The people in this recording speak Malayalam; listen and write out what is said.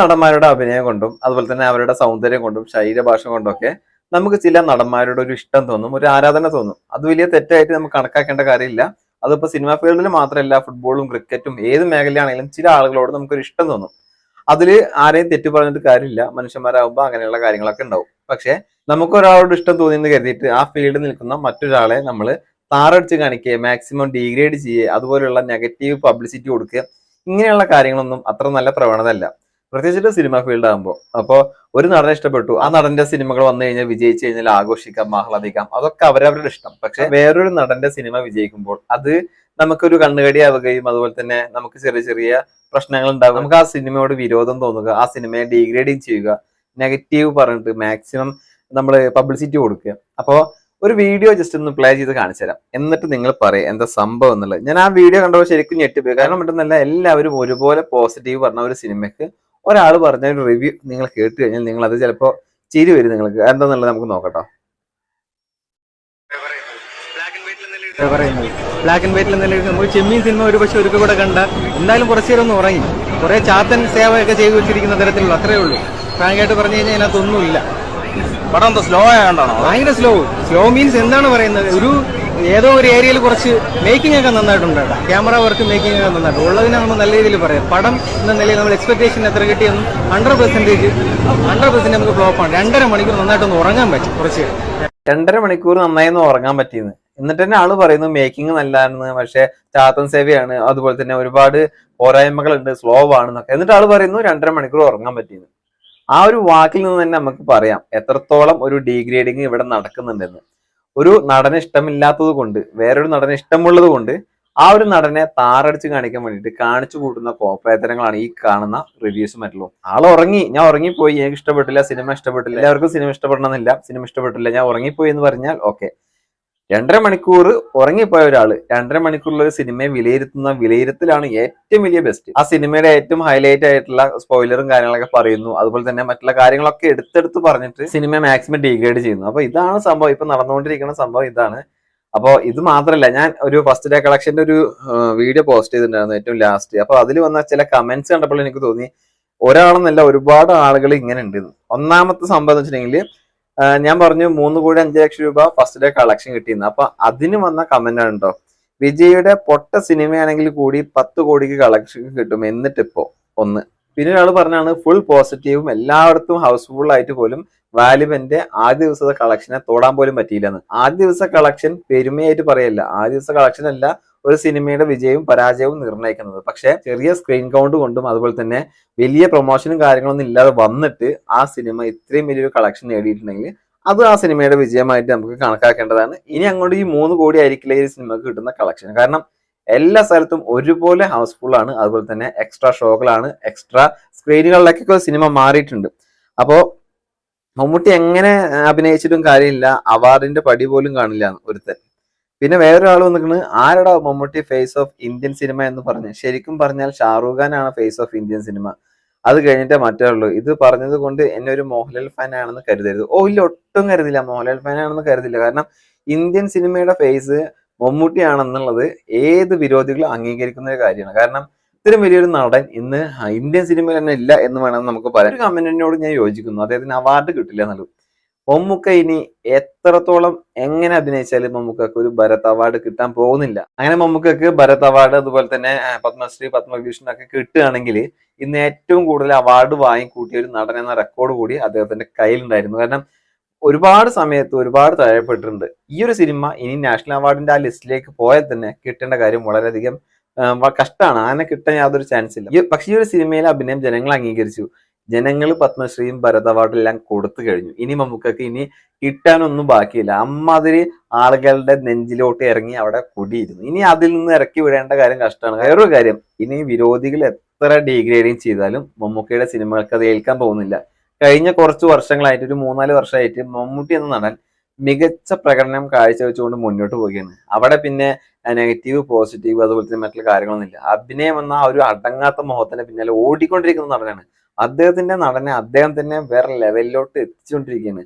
നടന്മാരുടെ അഭിനയം കൊണ്ടും അതുപോലെ തന്നെ അവരുടെ സൗന്ദര്യം കൊണ്ടും ശരീരഭാഷ കൊണ്ടും ഒക്കെ നമുക്ക് ചില നടന്മാരുടെ ഒരു ഇഷ്ടം തോന്നും ഒരു ആരാധന തോന്നും. അത് വലിയ തെറ്റായിട്ട് നമുക്ക് കണക്കാക്കേണ്ട കാര്യമില്ല. അതിപ്പോ സിനിമാ ഫീൽഡിൽ മാത്രമല്ല ഫുട്ബോളും ക്രിക്കറ്റും ഏത് മേഖലയാണെങ്കിലും ചില ആളുകളോട് നമുക്കൊരു ഇഷ്ടം തോന്നും. അതിൽ ആരെയും തെറ്റു പറഞ്ഞിട്ട് കാര്യമില്ല. മനുഷ്യന്മാരാകുമ്പോൾ അങ്ങനെയുള്ള കാര്യങ്ങളൊക്കെ ഉണ്ടാവും. പക്ഷെ നമുക്ക് ഒരാളോട് ഇഷ്ടം തോന്നിയെന്ന് കരുതിയിട്ട് ആ ഫീൽഡിൽ നിൽക്കുന്ന മറ്റൊരാളെ നമ്മൾ താറടിച്ച് കാണിക്കുക മാക്സിമം ഡീഗ്രേഡ് ചെയ്യുക അതുപോലെയുള്ള നെഗറ്റീവ് പബ്ലിസിറ്റി കൊടുക്കുക ഇങ്ങനെയുള്ള കാര്യങ്ങളൊന്നും അത്ര നല്ല പ്രവണത അല്ല പ്രത്യേകിച്ചിട്ട് സിനിമ ഫീൽഡ് ആകുമ്പോൾ അപ്പോൾ ഒരു നടനെ ഇഷ്ടപ്പെട്ടു. ആ നടന്റെ സിനിമകൾ വന്നു കഴിഞ്ഞാൽ വിജയിച്ചു കഴിഞ്ഞാൽ ആഘോഷിക്കാം ആഹ്ലാദിക്കാം. അതൊക്കെ അവരവരുടെ ഇഷ്ടം. പക്ഷെ വേറൊരു നടന്റെ സിനിമ വിജയിക്കുമ്പോൾ അത് നമുക്കൊരു കണ്ണുകടിയാവുകയും അതുപോലെ തന്നെ നമുക്ക് ചെറിയ ചെറിയ പ്രശ്നങ്ങൾ ഉണ്ടാകും നമുക്ക് ആ സിനിമയോട് വിരോധം തോന്നുക. ആ സിനിമയെ ഡീഗ്രേഡിങ് ചെയ്യുക. നെഗറ്റീവ് പറഞ്ഞിട്ട് മാക്സിമം നമ്മൾ പബ്ലിസിറ്റി കൊടുക്കുക. അപ്പോൾ ഒരു വീഡിയോ ജസ്റ്റ് ഒന്ന് പ്ലേ ചെയ്ത് കാണിച്ചു തരാം. എന്നിട്ട് നിങ്ങൾ പറയും എന്താ സംഭവം എന്നുള്ളത്. ഞാൻ ആ വീഡിയോ കണ്ടപ്പോൾ ശരിക്കും ഞെട്ടിപ്പോയി. കാരണം മറ്റൊന്നല്ല എല്ലാവരും ഒരുപോലെ പോസിറ്റീവ് പറഞ്ഞ ഒരു സിനിമയ്ക്ക് ഒരാൾ പറഞ്ഞ ഒരു റിവ്യൂ നിങ്ങൾ കേട്ട് കഴിഞ്ഞാൽ നിങ്ങൾ അത് ചിലപ്പോ ചിരി വരും നിങ്ങൾക്ക്. എന്താന്നുള്ളത് നമുക്ക് നോക്കട്ടോ. പറയുന്നത് ബ്ലാക്ക് ആൻഡ് വൈറ്റിൽ നിലയിൽ നമ്മൾ ചെമ്മീൻ സിനിമ ഒരു പക്ഷെ ഒരിക്കൽ കൂടെ കണ്ട എന്തായാലും കുറച്ചു നേരം ഒന്ന് ഉറങ്ങി. കുറെ ചാത്തൻ സേവയൊക്കെ ചെയ്തു വെച്ചിരിക്കുന്ന തരത്തിലുള്ള അത്രേ ഉള്ളൂ. ഫ്രാങ്കായിട്ട് പറഞ്ഞു കഴിഞ്ഞാൽ അതിനകത്തൊന്നുമില്ല. പടം എന്താ സ്ലോ ആയതുകൊണ്ടാണോ ഭയങ്കര സ്ലോ സ്ലോ മീൻസ് എന്താണ് പറയുന്നത്? ഒരു ഏതോ ഒരു ഏരിയയിൽ കുറച്ച് മേക്കിംഗ് ഒക്കെ നന്നായിട്ടുണ്ട് കേട്ടോ. ക്യാമറ വർക്ക് മേക്കിംഗ് ഒക്കെ നന്നായിട്ട് ഉള്ളതിനെ നമ്മൾ നല്ല രീതിയിൽ പറയാം. പടം എന്ന നിലയിൽ നമ്മൾ എക്സ്പെക്ടേഷൻ എത്ര കിട്ടിയെന്നും ഹൺഡ്രഡ് പെർസെന്റേജ് ഹൺഡ്രഡ് പെർസെന്റ് നമുക്ക് ഫ്ലോപ്പാണ് രണ്ടര മണിക്കൂർ നന്നായിട്ടൊന്ന് ഉറങ്ങാൻ പറ്റും കുറച്ച്. രണ്ടര മണിക്കൂർ നന്നായി ഒന്ന് ഉറങ്ങാൻ പറ്റിയെന്ന്. എന്നിട്ട് തന്നെ ആൾ പറയുന്നു മേക്കിംഗ് നല്ലതാണെന്ന് പക്ഷെ ചാത്തൻ സേവയാണ്. അതുപോലെ തന്നെ ഒരുപാട് പോരായ്മകളുണ്ട് സ്ലോ ആണെന്നൊക്കെ. എന്നിട്ട് ആൾ പറയുന്നു രണ്ടര മണിക്കൂർ ഉറങ്ങാൻ പറ്റിയെന്ന്. ആ ഒരു വാക്കിൽ നിന്ന് തന്നെ നമുക്ക് പറയാം എത്രത്തോളം ഒരു ഡീഗ്രേഡിങ് ഇവിടെ നടക്കുന്നുണ്ടെന്ന്. ഒരു നടനെ ഇഷ്ടമില്ലാത്തത് കൊണ്ട് വേറൊരു നടനെ ഇഷ്ടമുള്ളത് കൊണ്ട് ആ ഒരു നടനെ താറടിച്ച് കാണിക്കാൻ വേണ്ടിയിട്ട് കാണിച്ചു കൂട്ടുന്ന കോപ്രേതരങ്ങളാണ് ഈ കാണുന്ന റിവ്യൂസ് മറ്റുള്ളൂ. ആൾ ഉറങ്ങി. ഞാൻ ഉറങ്ങിപ്പോയി. എനിക്ക് ഇഷ്ടപ്പെട്ടില്ല. സിനിമ ഇഷ്ടപ്പെട്ടില്ല. എല്ലാവർക്കും സിനിമ ഇഷ്ടപ്പെടണമെന്നില്ല. സിനിമ ഇഷ്ടപ്പെട്ടില്ല. ഞാൻ ഉറങ്ങിപ്പോയി എന്ന് പറഞ്ഞാൽ ഓക്കെ രണ്ടര മണിക്കൂർ ഉറങ്ങിപ്പോയ ഒരാൾ രണ്ടര മണിക്കൂറിൽ ഒരു സിനിമയെ വിലയിരുത്തുന്ന വിലയിരുത്തലാണ് ഏറ്റവും വലിയ ബെസ്റ്റ് ആ സിനിമയുടെ ഏറ്റവും ഹൈലൈറ്റ് ആയിട്ടുള്ള സ്പോയിലറും കാര്യങ്ങളൊക്കെ പറയുന്നു. അതുപോലെ തന്നെ മറ്റുള്ള കാര്യങ്ങളൊക്കെ എടുത്തെടുത്ത് പറഞ്ഞിട്ട് സിനിമ മാക്സിമം ഡീഗ്രേഡ് ചെയ്യുന്നു. അപ്പൊ ഇതാണ് സംഭവം. ഇപ്പൊ നടന്നുകൊണ്ടിരിക്കുന്ന സംഭവം ഇതാണ്. അപ്പോൾ ഇത് മാത്രമല്ല ഞാൻ ഒരു ഫസ്റ്റ് ഡേ കളക്ഷന്റെ ഒരു വീഡിയോ പോസ്റ്റ് ചെയ്തിട്ടുണ്ടായിരുന്നു ഏറ്റവും ലാസ്റ്റ് അപ്പൊ അതിൽ വന്ന ചില കമന്റ്സ് കണ്ടപ്പോൾ എനിക്ക് തോന്നി ഒരാളെന്നല്ല ഒരുപാട് ആളുകൾ ഇങ്ങനെ ഉണ്ട്. ഒന്നാമത്തെ സംഭവം എന്ന് വെച്ചിട്ടുണ്ടെങ്കിൽ ഞാൻ പറഞ്ഞു മൂന്ന് കോടി അഞ്ച് ലക്ഷം രൂപ ഫസ്റ്റ് ഡേ കളക്ഷൻ കിട്ടിയിരുന്നു അപ്പൊ അതിന് വന്ന കമന്റ് ആണ് കേട്ടോ വിജയുടെ പൊട്ട സിനിമയാണെങ്കിൽ കൂടി പത്ത് കോടിക്ക് കളക്ഷൻ കിട്ടും എന്നിട്ട് ഇപ്പോ ഒന്ന്. പിന്നെ ഒരാൾ പറഞ്ഞാണ് ഫുൾ പോസിറ്റീവും എല്ലായിടത്തും ഹൗസ്ഫുൾ ആയിട്ട് പോലും വാലിബന്റെ ആദ്യ ദിവസത്തെ കളക്ഷനെ തോടാൻ പോലും പറ്റിയില്ലെന്ന്. ആദ്യ ദിവസ കളക്ഷൻ പെരുമയായിട്ട് പറയല്ല. ആദ്യ ദിവസ കളക്ഷൻ അല്ല ഒരു സിനിമയുടെ വിജയവും പരാജയവും നിർണയിക്കുന്നത്. പക്ഷേ ചെറിയ സ്ക്രീൻ കൗണ്ട് കൊണ്ടും അതുപോലെ തന്നെ വലിയ പ്രൊമോഷനും കാര്യങ്ങളൊന്നും ഇല്ലാതെ വന്നിട്ട് ആ സിനിമ ഇത്രയും വലിയൊരു കളക്ഷൻ നേടിയിട്ടുണ്ടെങ്കിൽ അത് ആ സിനിമയുടെ വിജയമായിട്ട് നമുക്ക് കണക്കാക്കേണ്ടതാണ്. ഇനി അങ്ങോട്ട് ഈ മൂന്ന് കോടി ആയിരിക്കില്ല ഈ സിനിമക്ക് കിട്ടുന്ന കളക്ഷൻ കാരണം എല്ലാ സ്ഥലത്തും ഒരുപോലെ ഹൗസ്ഫുൾ ആണ്. അതുപോലെ തന്നെ എക്സ്ട്രാ ഷോകളാണ്. എക്സ്ട്രാ സ്ക്രീനുകളിലേക്കൊക്കെ സിനിമ മാറിയിട്ടുണ്ട്. അപ്പോൾ മമ്മൂട്ടി എങ്ങനെ അഭിനയിച്ചിട്ടും കാര്യമില്ല. അവാർഡിന്റെ പടി പോലും കാണില്ല ഒരുത്തൻ. പിന്നെ വേറൊരാൾ വന്നിരിക്കുന്നത് ആരടാ Mammootty face of Indian cinema എന്ന് പറഞ്ഞു. ശരിക്കും പറഞ്ഞാൽ ഷാറൂഖ് ഖാൻ ആണ് ഫേസ് ഓഫ് ഇന്ത്യൻ സിനിമ അത് കഴിഞ്ഞിട്ടേ മറ്റേ ഉള്ളൂ ഇത് പറഞ്ഞത് കൊണ്ട് എന്നെ ഒരു മോഹൻലാൽ ഫാൻ ആണെന്ന് കരുതരുത്. ഓ ഇല്ല ഒട്ടും കരുതില്ല. മോഹൻലാൽ ഫാൻ ആണെന്ന് കരുതില്ല. കാരണം ഇന്ത്യൻ സിനിമയുടെ ഫേസ് മമ്മൂട്ടി ആണെന്നുള്ളത് ഏത് വിരോധികളും അംഗീകരിക്കുന്ന ഒരു കാര്യമാണ്. കാരണം ഇത്രയും വലിയൊരു നടൻ ഇന്ന് ഇന്ത്യൻ സിനിമയിൽ തന്നെ ഇല്ല എന്ന് വേണമെന്ന് നമുക്ക് പറയാം. ഒരു കമന്റിനോട് ഞാൻ യോജിക്കുന്നു. അദ്ദേഹത്തിന് അവാർഡ് കിട്ടില്ല എന്നുള്ളത്. മമ്മൂക്ക ഇനി എത്രത്തോളം എങ്ങനെ അഭിനയിച്ചാലും മമ്മൂക്കക്ക് ഒരു ഭരത് അവാർഡ് കിട്ടാൻ പോകുന്നില്ല. അങ്ങനെ മമ്മൂക്കക്ക് ഭരത് അവാർഡ് അതുപോലെ തന്നെ പത്മശ്രീ പത്മഭൂഷൺ ഒക്കെ കിട്ടുകയാണെങ്കിൽ ഇന്ന് ഏറ്റവും കൂടുതൽ അവാർഡ് വാങ്ങിക്കൂട്ടിയ ഒരു നടൻ എന്ന റെക്കോർഡ് കൂടി അദ്ദേഹത്തിന്റെ കയ്യിലുണ്ടായിരുന്നു. കാരണം ഒരുപാട് സമയത്ത് ഒരുപാട് തഴയപ്പെട്ടിട്ടുണ്ട്. ഈ ഒരു സിനിമ ഇനി നാഷണൽ അവാർഡിന്റെ ആ ലിസ്റ്റിലേക്ക് പോയാൽ തന്നെ കിട്ടേണ്ട കാര്യം വളരെയധികം കഷ്ടമാണ് അങ്ങനെ കിട്ടാൻ യാതൊരു ചാൻസ് ഇല്ല. പക്ഷേ ഈ ഒരു സിനിമയിലെ അഭിനയം ജനങ്ങൾ അംഗീകരിച്ചു. ജനങ്ങൾ പത്മശ്രീയും ഭരത് അവാർഡും എല്ലാം കൊടുത്തു കഴിഞ്ഞു. ഇനി മമ്മൂക്കക്ക് ഇനി കിട്ടാനൊന്നും ബാക്കിയില്ല. അമ്മാതിരി ആളുകളുടെ നെഞ്ചിലോട്ട് ഇറങ്ങി അവിടെ കുടിയിരുന്നു. ഇനി അതിൽ നിന്ന് ഇറക്കി വിടേണ്ട കാര്യം കഷ്ടമാണ്. വേറൊരു കാര്യം ഇനി വിരോധികൾ എത്ര ഡീഗ്രേഡിങ് ചെയ്താലും മമ്മൂക്കയുടെ സിനിമകൾക്ക് അത് ഏൽക്കാൻ പോകുന്നില്ല. കഴിഞ്ഞ കുറച്ച് വർഷങ്ങളായിട്ട് ഒരു മൂന്നാൽ വർഷമായിട്ട് മമ്മൂട്ടി എന്ന നടൻ മികച്ച പ്രകടനം കാഴ്ചവെച്ചുകൊണ്ട് മുന്നോട്ട് പോവുകയാണ്. അവിടെ പിന്നെ നെഗറ്റീവ് പോസിറ്റീവ് അതുപോലെ തന്നെ മറ്റുള്ള കാര്യങ്ങളൊന്നുമില്ല. അഭിനയം എന്ന ആ ഒരു അടങ്ങാത്ത മുഖത്തിന്റെ പിന്നാലെ ഓടിക്കൊണ്ടിരിക്കുന്ന നടനാണ്. അദ്ദേഹത്തിന്റെ നടനെ അദ്ദേഹം തന്നെ വേറെ ലെവലിലോട്ട് എത്തിച്ചുകൊണ്ടിരിക്കുകയാണ്